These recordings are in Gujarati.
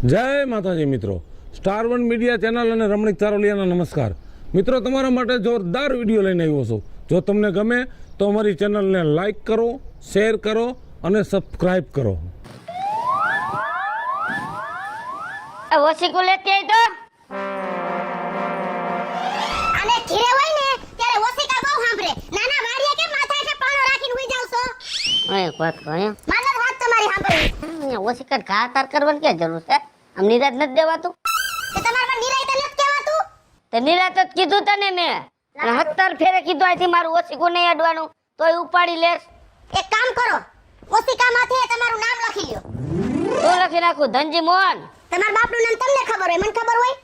જય માતાજી મિત્રો. સ્ટાર વન મીડિયા ચેનલ અને રમણીક ચારોલિયાના નમસ્કાર. મિત્રો તમારા માટે જોરદાર વીડિયો લઈને આવ્યો છું. જો તમને ગમે તો અમારી ચેનલને લાઈક કરો શેર કરો અને સબસ્ક્રાઈબ કરો. આ ઓશીકું લેતી આવી તો? અને ઘીરે હોય ને ત્યારે ઓશિકા બહુ સાંભળે. નાના વાડિયા કેમ માથા છે પાણો રાખીને હુઈ જાવ છો? એક વાત કહો માનત વાત તમારી સાંભળી ઓશિકા ઘા તાર કરવાની ક્યાં જરૂર છે? આમ નિરાજ નથી દેવાતું? કે તમારે પણ નિરાય તો નથી કહેવાતું તે નિરાજ જ કીધું તને મેં. હત્તર ફેરે કીધું અહીંથી મારું ઓશિકું નહીં અડવાનું. તોય ઉપાડી લેસ એક કામ કરો. ઓશિકા માથે તમારું નામ લખી લ્યો. તો લખી નાખું? ધનજી મોહન. તમારા બાપનું નામ તમને ખબર હોય? મને ખબર હોય?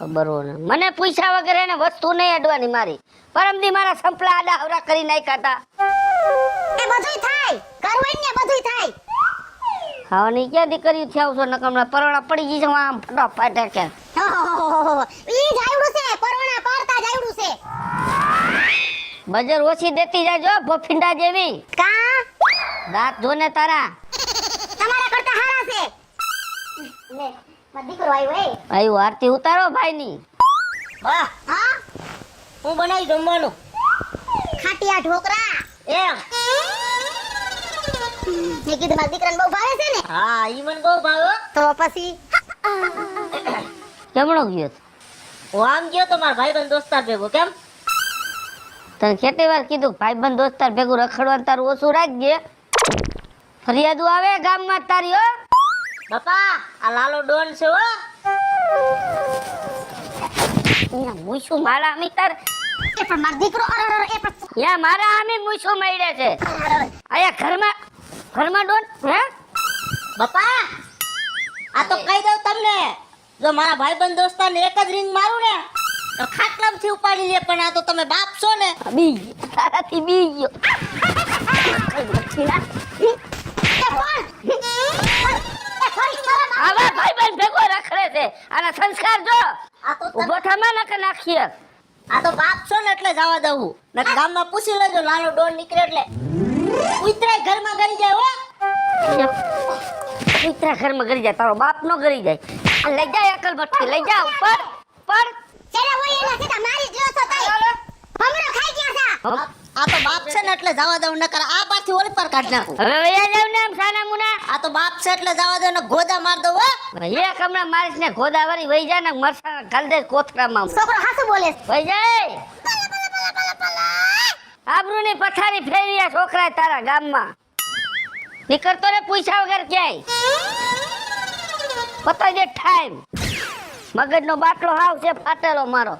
ખબર હોય મને પૂછ્યા વગર એને વસ્તુ નહીં અડવાની મારી. પરમદી મારા સંપલા આડા અવરા કરી નાખ્યા હતા. એ બધુંય થાય. ઘર ને બધુંય થાય. ખાવાની ક્યાં દીકરી થયા છો નકમણા પરોડા પડી ગઈ છે આમ ફટાફટ કે ઈ જાયડું છે પરોણા પાડતા જાયડું છે. બજર ઓછી દેતી જાજો ભફિંડા જેવી. કા? દાંત જોને તારા. તમારા કરતા હારા છે. લે મારો દીકરો આવ્યો એ આવ્યો આરતી ઉતારો ભાઈની. હા? હું બનાવી જમવાનું. ખાટિયા ઢોકરા. એમ. મેં કીધું મારા દીકરાને બહુ ભાવે છે ને. હા ઈ મને બહુ ભાવે તો પછી જમણો ગયો હું આમ ગયો તો મારા ભાઈબંધ દોસ્તાર ભેગો કેમ? તને કેટલી વાર કીધું ભાઈબંધ દોસ્તાર ભેગું રખડવાનું તારું ઓછું રાખજે ફરિયાદો આવે ગામમાં તારી હો? બાપા આ લાલો ડોન છે હો. મૂછું મારા અમી તાર. એ પણ મારો દીકરો અરે અરે એ પણ યા મારા અમી મૂછું મળે છે. અહીંયા ઘરમાં ઘરમાં ડોન હે? બાપા આ તો કહી દઉં તમને જો મારા ભાઈબંધ દોસ્તાર ને એક જ રિંગ મારું ને તો ખાટલામાંથી ઉપાડી લે પણ આ તો તમે બાપ છો ને. બી તારાથી બી ગયો. આવે. ભાઈબંધ ભેગો રખડે છે. આના સંસ્કાર જો. આ તો ઊભો થમા નકે નાખીએ. આ તો બાપ છો ને એટલે જવા દઉં. હું ગામમાં પૂછી લેજો લાલો ડોન નીકળે એટલે. ઉતરાય ઘરમાં ગરી જાય હો. કુતરા ઘરમાં ગરી જાય. તારો બાપ નો ગરી જાય. લઈ જાય અકલ ભટકી લઈ જા ઉપર. પર ચલા હોય એના સીધા મારી જ છો તઈ. હમરો ખાઈ ગયા સા આ તો બાપ છે ને એટલે જવા દઉં નકર આ પાછી ઓલી પર કાઢ નાખું. હવે વયા જાવ ને આમ સાના મુના. આ તો બાપ છે એટલે જવા દઉં ને ગોદા માર દઉં હો. એક હમણાં મારીશ ને ગોદાવરી વહી જાય ને મરસા ગાલ દે કોથરામાં છોકરો હાસુ બોલે. વહી જાય. આબરૂ ની પથારી ફેરવી આ છોકરા તારા ગામમાં. નીકળતો રે પૂછ્યા વગર ક્યાંય. પતાઈ દે ટાઈમ મગજનો બાટલો હાવ છે ફાટેલો મારો.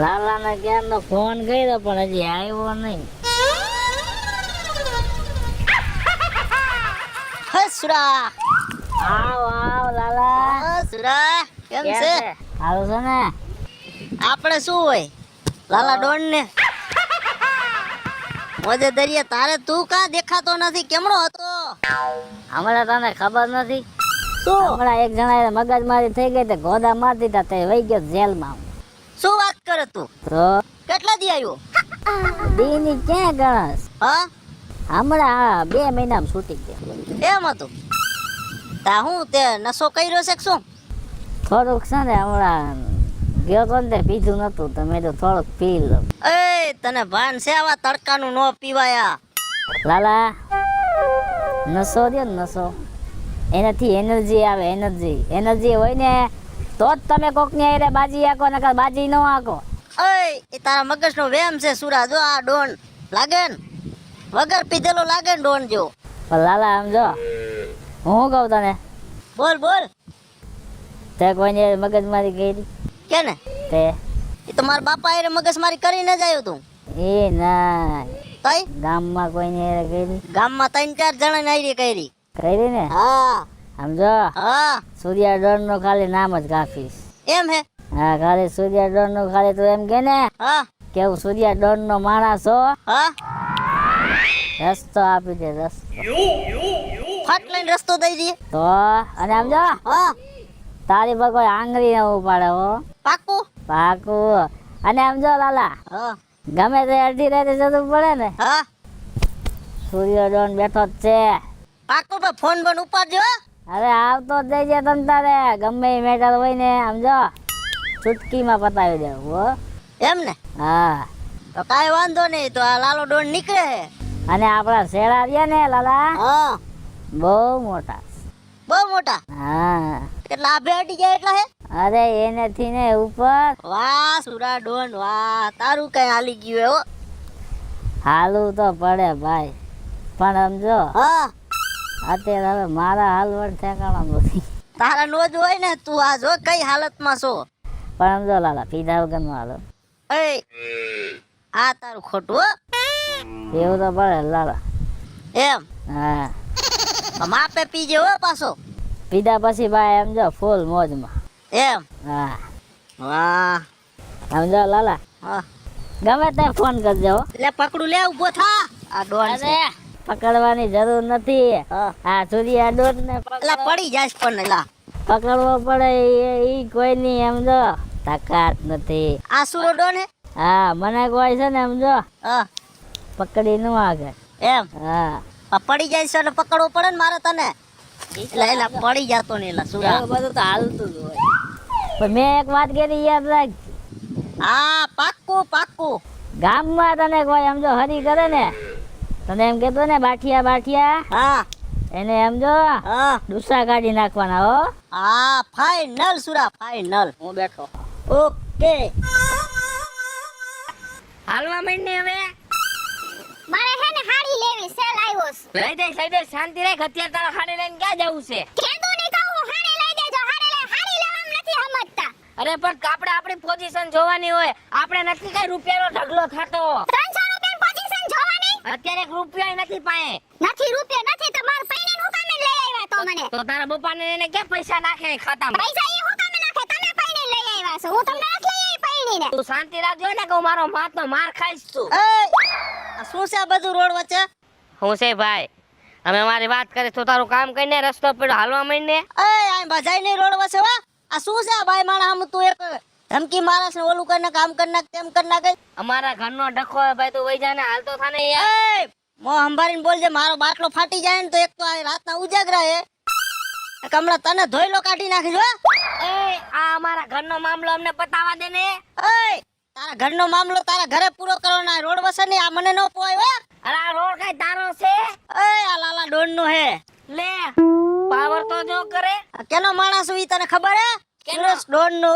લાલાને ક્યારનો ફોન કર્યો પણ હજી આવ્યો નહીં. હસરા. આવ આવ લાલા. હસરા. કેમ છે? હાલો છે ને. આપણે શું હોય? લાલા ડોન ને મોજે દરિયા તારે તું કા દેખાતો નથી? કેમનો હતો? હમણાં તને ખબર નથી? શું? હમણાં એક જણા મગજ મારી થઈ ગઈ તે ગોદા મારી દીધા તે વહી ગયો જેલમાં. શું વાત કરે તું? તો? કેટલા દી આવ્યો દીની ક્યાં ગણસ હા? હમણાં બે મહિનામાં છૂટી ગયા. એમ હતું? તા હું તે નશો કર્યો છે શું? થોડુંક છે ને હમણાં ગયો તો ને પીધું નતું તો મેં તો થોડુંક પી લો. એ તને ભાન છે આવા તડકાનું નો પીવાયા. લાલા નસો દો ને નસો. એનાથી એનર્જી આવે એનર્જી. એનર્જી હોય ને તો જ તમે કોકની હારે બાજી આકો નકર બાજી ન આકો ઓય એ તારા મગજનો વેમ છે સુરા જો આ ડોન. લાગે ને? વગર પીધેલો લાગે ને ડોન જો. પણ લાલા આમ જો. હું કહું તને? બોલ બોલ. તે કોઈને મગજ મારી કરી કે ને? તે? એ તો મારા બાપા એ મગજ મારી કરીને જ આવ્યો તું. એ ના. તઈ? ગામમાં કોઈને હારે કરી? ગામમાં ત્રણ ચાર જણા નાયરી કરી. કરી ને? હા. સમજો હા. સૂર્યા ડોનનું ખાલી નામ જ કાફીશ એમ હે? હા ખાલી સૂર્યા ડોનનું ખાલી તું એમ કે ને હા. કે હું સૂર્યા ડોન નો માણસ હો. હા. રસ્તો આપી દે રસ્તો. ફાટ લઈને રસ્તો દઈ દે તો અને સમજો હા. તારી પર કોઈ આંગળી ન ઉપાડે હો. પાકું? પાકું. અને આમ જો લાલા ગમે તે અડધી રાતે જતું પડે ને હા. સૂર્ય ડોન બેઠો જ છે. પાકું પણ ફોન પણ ઉપાડજો અરે આવતો જ જઈ જાય તમ તારે ગમે એ મેટર હોય ને આમ જો. ચૂટકીમાં પતાવી દે હો. એમ ને? હા. તો કાંઈ વાંધો નહીં તો આ લાલો ડોન નીકળે અને આપણા શેડા રહ્યા ને લાલા? હા. બહુ મોટા. બહુ મોટા? હા. કેટલા આભે ગયા એટલા હે? અરે એનેથી ને ઉપર. વાહ સુરા ડોન વાહ. તારું કઈ હાલી ગયું હે હો. હાલવું તો પડે ભાઈ. પણ સમજો અત્યારે હવે મારા હાલવડ ઠેકાણા નથી. તારા નો જ હોય ને તું આ જો કઈ હાલતમાં છો? પણ સમજો લાલા પીધા વગરનું હાલો. એ આ તારું ખોટું હો. એવું તો પડે લાલા. એમ? હા. માપે પીજે હો પાછો. પીધા પછી ભાઈ સમજો ફૂલ મોજમાં. એમ? હા. વાહ. સમજો લાલા. હા. ગમે તે ફોન કરજો લે પકડું લે ઊભો થા. આ ડોન છે. પકડવાની જરૂર નથી. હા. આ ડોન ને લા પડી જાય પણ લા. પકડવો પડે એ- ઈ કોઈ ની સમજો તાકાત નથી. આ સુરો ડોન? હે હા મને કોઈ છે ને સમજો હા. પકડી નું આગળ. એમ? હા. પડી જાય છે ને પકડવો પડે ને મારે તને. એટલે પડી જાતો ને એલા સુરા. બધું તો હાલતું જ હોય. પણ મેં એક વાત કરી યાદ રાખ. હા પાક્કું પાક્કું. ગામમાં તને કોઈ સમજો હરી કરે ને તને એમ કેતો ને બાઠિયા બાઠિયા હા. એને સમજો હા. ડુસ્સા કાઢી નાખવાના હો. હા ફાઈનલ સુરા ફાઈનલ હું બેઠો. ઓકે. હાલવા માંડ ને હવે. મારે હે ને હાડી લેવી સેલ આવ્યો છે. લઈ દે લઈ દે શાંતિ રાખ અત્યારે તારા હાડી લઈને ક્યાં જવું છે કીધું નહીં કહું હું હાડી લઈ દેજો હાડી લઈ હાડી લેવામાં નથી સમજતા અરે પણ આપણે આપણી પોઝિશન જોવાની હોય. આપણે નથી કઈ રૂપિયાનો ઢગલો થતો. પોઝિશન જોવાની? અત્યારે એક રૂપિયા નથી પાએ નથી રૂપિયા નથી તો માર પૈણી હું કામે લઈ આવ્યા તો મને? તો તારા બપાને એને ક્યાં પૈસા નાખે ખાતામાં? પૈસા એ હું કામે નાખે? તમે પૈણી લઈ આવ્યા છો. હું તમને નથી લઈ આવી પૈણીને તું શાંતિ રાખજો ને કે હું મારો માથનો માર ખાઈશ તું એ શું છે આ બધું રોડ વચ્ચે? હું છે ભાઈ અમે મારી વાત કરી તો તારું કામ કરીને રસ્તો પડ્યો હાલવા માંડીને એ આ બજાઈ નહીં રોડ વચ્ચે વા આ શું છે ભાઈ માણા આમ તું એક ધમકી મારસ ને ઓલું કરીને કામ કરી નાખ તેમ કરી નાખે? અમારા ઘરનો ડખો હોય ભાઈ તું વઈ જાને હાલતો થાને યાર એ મો સંભાળીને બોલજે મારો બાટલો ફાટી જાય ને તો એક તો આ રાતના ઉજાગરા હે. કમળા તને ધોઈલો કાઢી નાખી જો એ આ અમારા ઘરનો મામલો અમને પતાવા દે ને. એ તારા ઘરનો મામલો તારા ઘરે પૂરો કરવાનો આ રોડ વસે ને આ મને ન પોય હો. અરે આ રોડ કઈ તારો છે? એ આ લાલા ડોન નો હે. લે. પાવર તો જો કરે. કેનો માણસ હોય તને ખબર હે? કેનો? ડોન નો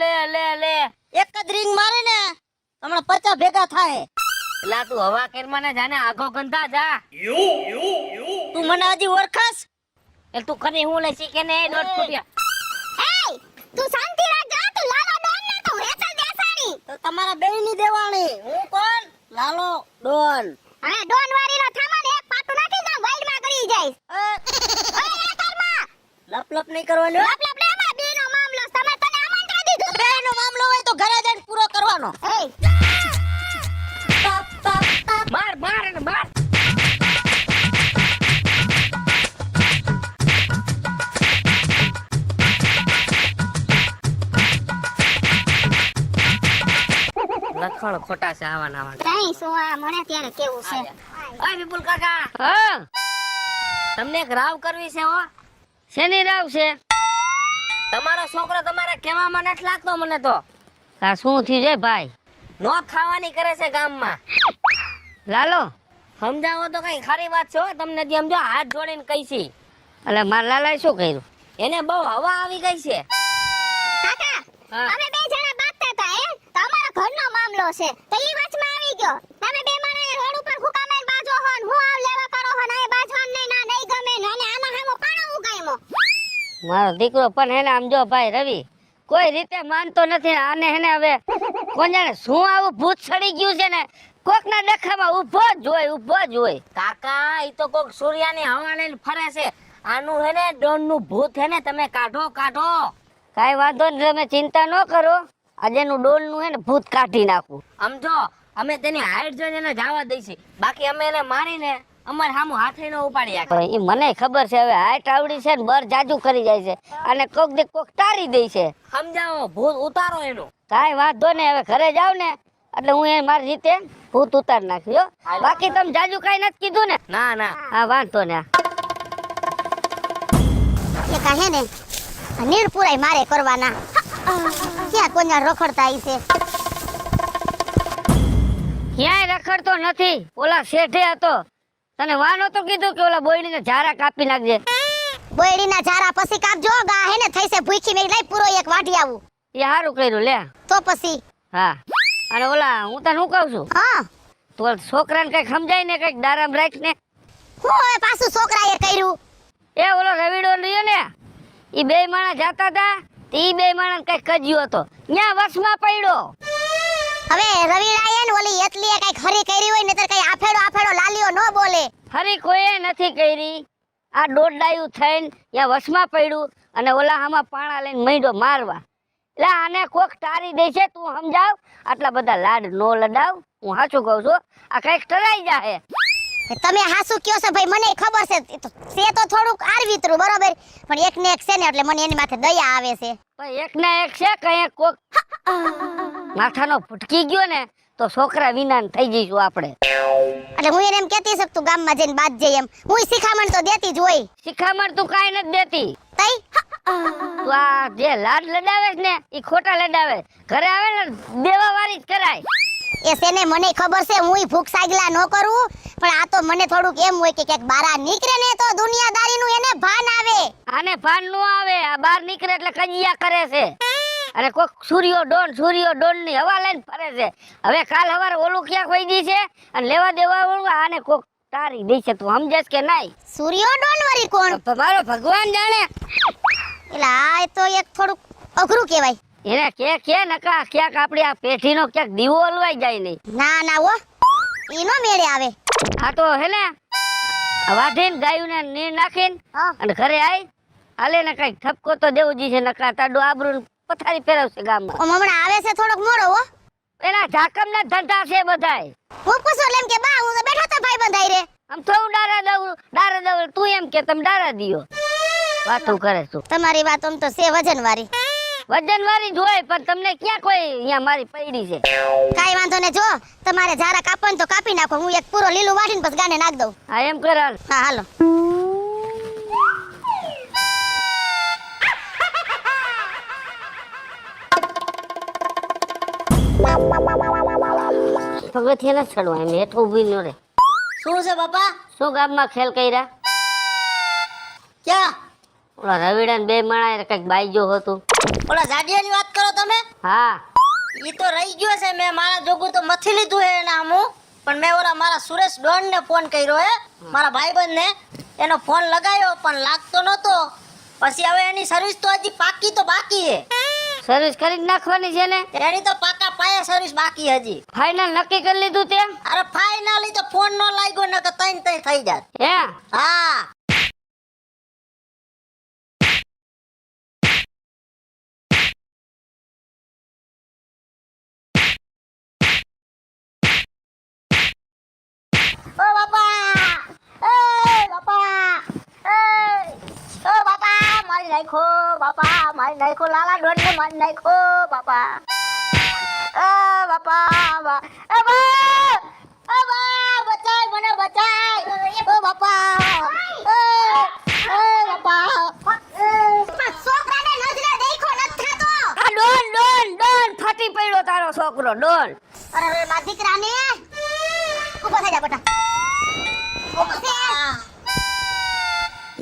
લે લે લે. એક જ રિંગ મારે ને હમણાં પચાસ ભેગા થાય. લા તું હવા કેરમાં ને જાને આગો ગંધા જા. તું મને હજી ઓળખાસ એ તું ખરી હું લઈ શીખે ને દોઢ ફૂટિયા. તું શાંતિ રાખજો તું લાલો ડોન ના તું હેતલ દેસાણી તો તમારા બેયની દેવાણી હું કોણ? લાલો ડોન. અને ડોન વાળી નો થામા ને એક પાટું નાખી દઉં વાઈડમાં કરી કરમાં લપ લપ નહીં કરવાનું. લપ લપ લે માં બેનો મામલો તમે તને આમંત્રણ દીધું. બેનો મામલો હોય તો ઘરે જઈને પૂરો કરવાનો. માર માર ને માર લખણ ખોટા છે આવા નાવા કઈ શું આ મને ત્યારે કેવું છે? ઓય વિપુલ કાકા. હા. તમને એક રાવ કરવી છે હો. શેની રાવ છે? તમારો છોકરો તમારે કહેવામાં નથી લાગતો મને તો. આ શું થયું છે ભાઈ? નો ખાવાની કરે છે ગામમાં. લાલો. સમજાવો તો કઈ ખરી વાત છે તમને જે સમજો હાથ જોડીને કહી છી. એટલે મારા લાલાએ શું કર્યું? એને બહુ હવા આવી ગઈ છે. કાકા અમે બે જણા બાતતા હતા એ તો ઘરનો મામલો છે. તો ઈ વચમાં આવી ગયો. તમે બે માણસ રોડ ઉપર હુકામે બાજો હો હું મારો દીકરો પણ હેને આમ જો ભાઈ રવિ કોઈ રીતે માનતો નથી. ને આને હેને હવે કોણ જાણે શું આવું ભૂત સડી ગયું છે ને? કોકના ડખામાં ઊભો જ હોય ઊભો જ હોય. કાકા ઈ તો કોક સૂર્યાની હવા લઈને ફરે છે. આનું હે ને ડોનનું ભૂત હે ને તમે કાઢો કાઢો. કાઈ વાંધો નહીં તમે ચિંતા ન કરો. આજે નું ડોનનું હે ને ભૂત કાઢી નાખું. સમજો અમે તેની હાઈટ જોઈને એને જવા દઈશું. બાકી અમે એને મારીને અમારે સામું હાથે નો ઉપાડી એ મને ખબર છે હવે હાઈટ આવડી છે ને બર જાજુ કરી જાય છે. અને કોક દે કોક તારી દે છે. સમજાવો ભૂત ઉતારો એનો. કાઈ વાંધો ને હવે ઘરે જાવ ને એટલે હું એ મારી રીતે ભૂત ઉતારી નાખ્યો બાકી તમે જાજુ કાંઈ નથી કીધું ને? ના ના. હા વાંધો ને એ હે ને નીર પુરાય મારે કરવાના. ક્યાં કોઈ રખડતા આવી છે? ક્યાંય રખડતો નથી. ઓલા શેઠે હતો. તને વાનો તો કીધું કે ઓલા બોયડીને ઝારા કાપી નાખજે? બોયડીના ઝારા પછી કાપજો ગા હે ને થઈ છે ભૂખી મેરી લઈ પૂરો એક વાઢી આવું. એ સારું કર્યું લે. તો પછી? હા. અને ઓલા હું તને શું કહું છું? હા. તો છોકરાને કંઈક સમજાય ને કંઈક દારામ રાખ ને હું હવે પાછું છોકરાએ કર્યું. એ ઓલો રવિડો લ્યો ને ઈ બે માણસ જાતા હતા તે ઈ બે માણસ કંઈક કજ્યો હતો. ન્યા વસમાં પડ્યો. હવે રવિડાએ ને ઓલી એટલી કંઈક હરી કરી હોય નતર કઈ આફેડો આફેડો લાલીઓ ન બોલે. હરી કોઈએ નથી કરી. આ દોડડાયું થઈને યા વસમાં પડ્યું અને ઓલા આમાં પાણા લઈને મૈડો મારવા. એટલે આને કોક તારી દે છે તું સમજાવ. આટલા બધા લાડ નો લડાવ. હું હાચું કહું છું આ કંઈક ટરાઈ જાહે. તમે હાસુ કયો છો ભાઈ? મને ખબર છે. તે તો થોડુંક આરવીતરું બરોબર? પણ એક ને એક છે ને એટલે મને એની માથે દયા આવે છે. પણ એક ના એક છે કઈ કોક. માથાનો ફૂટકી ગયો ને તો છોકરા વિનાન થઈ જઈશું આપણે. એટલે હું એને એમ કહેતી છું તું ગામમાં જઈને બાદ જઈ એમ. હું શિખામણ તો દેતી જ હોય. શિખામણ તું કાઈ નથી દેતી. તઈ? તું આ જે લાડ લડાવે ને એ ખોટા લડાવે. ઘરે આવે ને દેવા વાળી જ કરાય. એ સેને મને ખબર છે હું ભૂખ સાગલા ન કરું પણ આ તો મને થોડુંક એમ હોય કે ક્યાંક બારા નીકળે ને તો દુનિયાદારીનું એને ભાન આવે. આને ભાન નો આવે આ બહાર નીકળે એટલે કંજિયા કરે છે. અને કોક સૂર્યો ડોન સૂર્યો ડોનની હવા લઈને ફરે છે. હવે કાલ હવારે ઓલું ક્યાંક વહી દી છે અને લેવા દેવા વાળું આને કોક તારી દે છે તું સમજેશ કે નહીં? સૂર્યો ડોન વરી કોણ? મારો ભગવાન જાણે. એટલે આ તો એક થોડુંક અઘરું કહેવાય. એને કે કે નકા ક્યાંક આપણી આ પેઠીનો ક્યાંક દીવો હલવાઈ જાય નહીં. ના ના ઓ એનો મેળે આવે. આ તો હે ને વાઢીને ગાયું ને નીર નાખીને અને ઘરે આઈ હાલે ને કંઈક ઠપકો તો દેવજી જ છે નકા તાડું આબરૂ પથારી ફેરવશે ગામમાં. હમણાં આવે છે થોડોક મોડો હો. એના ઝાકમના ધંધા છે બધાય. હું પૂછો એમ કે બા હું તો બેઠો તો ભાઈ બંધાઈ રે. આમ તો હું ડારા દઉં ડારા દઉં તું એમ કે તમે ડારા દિયો. વાતો કરે છું તમારી વાત આમ તો છે વજન વાળી વજન વાળી જોઈ પણ તમને ક્યાં કોઈ અહીંયા મારી પડી છે? કાઈ વાંધો ને જો તમારે જારા કાપન તો કાપી નાખો હું એક પૂરો લીલું વાટીને પછી ગાને નાખ દઉં. હા એમ કર હા હાલો. પગથિયા ના ચડવા એમ હેઠું ઊભી ન રે શું છે બાપા? શું ગામમાં ખેલ કર્યા? ક્યાં? ઓલા રવિડા ને બે માણા કંઈક બાઈજો હતું. ઓલા જાડિયાની વાત કરો તમે? હા. ઈ તો રહી ગયો છે. મેં મારા જોગું તો મથી લીધું હે એના હું પણ મેં ઓલા મારા સુરેશ ડોન ને ફોન કર્યો હે. મારા ભાઈબંધ ને એનો ફોન લગાવ્યો પણ લાગતો નતો પછી હવે એની સર્વિસ તો હજી પાકી તો બાકી હે. સર્વિસ કરી નાખવાની છે ને? એની તો પાકા પાયા સર્વિસ બાકી હજી. ફાઇનલ નક્કી કરી લીધું તે અરે ફાઇનલી તો ફોન નો લાગ્યો ને કે તઈ તઈ થઈ જાત. હે? હા ઓ બાપા એ બાપા એ ઓ બાપા મારી નાખો બાપા મારી નાખો લાલા ડોનને મારી નાખો બાપા. એ બાપા બા. એ બા એ બા બચાય મને બચાય. ઓ બાપા. એ એ બાપા. છોકરાને નજરે દેખો નથ થાતો. આ ડોન ડોન ડોન ફાટી પડ્યો તારો છોકરો ડોન અરે મારા દીકરાને ઊભો થઈ જા બેટા. ઊભો થઈ.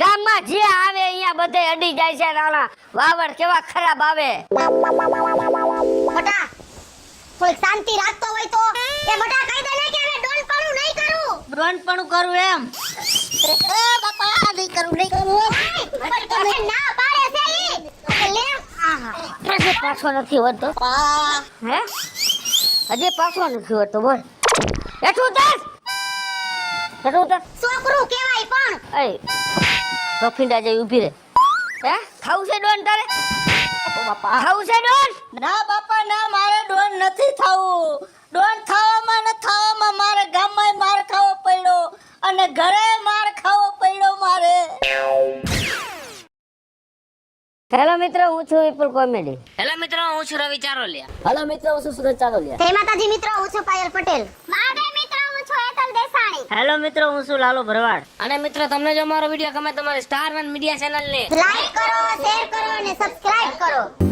ગામમાં જે આવે અહીંયા બધે અડી જાય છે નાના. વાવડ કેવા ખરાબ આવે. બેટા કોઈ શાંતિ રાખતો હોય તો એ બેટા કહી દે ને કે હવે ડોન પણ નહીં કરું. ડોન પણ કરું એમ. એ બાપા નહીં કરું નહીં કરું. તમે ના પાડે છે ઈ. લે આહા. પાછો નથી હોતો. પા હે? હજી પાછો નથી હોતો બોલ. એટલું દસ એટલું દસ છોકરું કેવાય પણ. એ રફીંડા જઈ ઊભી રહે. હે? ખાવું છે ડોન તારે? બાપા. ખાવું છે ડોન? ના બાપા ના મારે ડોન નથી થવું ડોન થવામાં ન ખાવામાં મારે ગામમાં માર ખાવો પડ્યો અને ઘરે માર ખાવો પડ્યો મારે. હેલો મિત્રો હું છું વિપુલ કોમેડી. હેલો મિત્રો હું છું રવિ ચારોલિયા. હેલો મિત્રો હું છું સુરજ ચારોલિયા. જય માતાજી મિત્રો હું છું પાયલ પટેલ મારે મિત્રો હું છું હેતલ દેસાણી નહીં હેલો મિત્રો હું છું લાલો ભરવાડ. અને મિત્રો તમને જો અમારો વીડિયો ગમે તમારે સ્ટાર વન મીડિયા ચેનલ ને લાઈક કરો શેર કરો અને સબસ્ક્રાઇબ કરો.